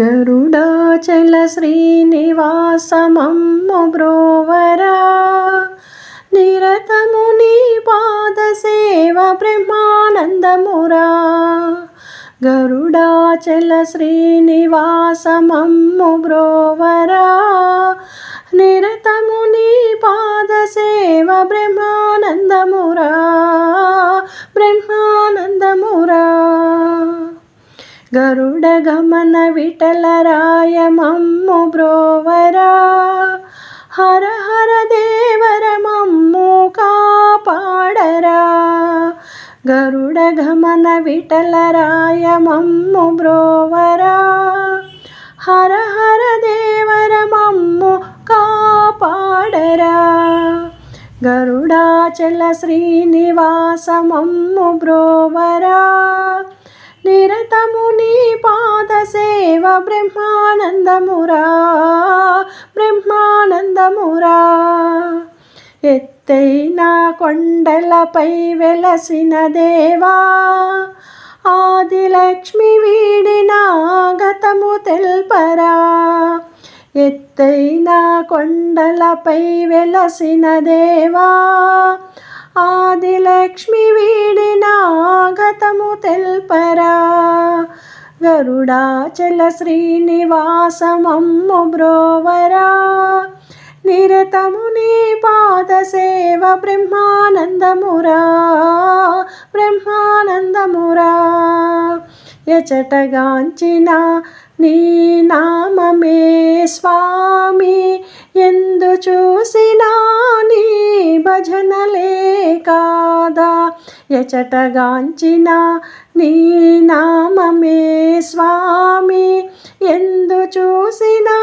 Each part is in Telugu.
గరుడాచల శ్రీనివాసమమ్ము బ్రోవరా. నిరతము నీ పాద సేవ బ్రహ్మానందమురా. గరుడాచల శ్రీనివాసమమ్ము బ్రోవరా. నిరతము నీ పాద సేవ బ్రహ్మానందమురా. గరుడ గమన విఠల రాయమమ్ము బ్రోవరా. హర హర దేవర మమ్ము కాపాడరా. గరుడ గమన విఠల రాయమమ్ము బ్రోవరా. హర హర దేవర మమ్ము కాపాడరా. గరుడాచల శ్రీనివాస మమ్ము బ్రోవరా. నిరతము నీ పాద సేవ బ్రహ్మానందమురా బ్రహ్మానందమురా. ఎత్తైన కొండలపై వెలసిన దేవా ఆదిలక్ష్మి వీడిన గతము తెల్పరా. ఎత్తైన కొండలపై వెలసిన దేవా ఆదిలక్ష్మి వీడిన ఆగతము తెల్పరా. గరుడాచల శ్రీనివాసమమ్ము బ్రోవరా. నిరతము నీ పాద సేవ బ్రహ్మానందమురా. బ్రహ్మానందమురా. ఎచటగాంచిన నీ నామమే స్వామి. ఎందు చూసినా నీ భజనలే కాదా? ఎచటగాంచిన నీ నామమే స్వామి. ఎందు చూసినా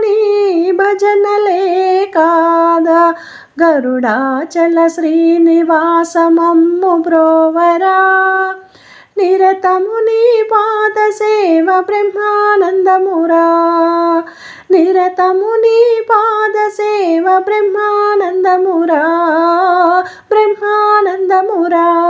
నీ భజనలే కాదా? గరుడాచల శ్రీనివాసమమ్ము బ్రోవరా నిరతము నీ పాద సేవ బ్రహ్మానందమురా. నిరతము నీ పాద సేవ బ్రహ్మానందమురా. బ్రహ్మానందమురా బ్రహ్మానంద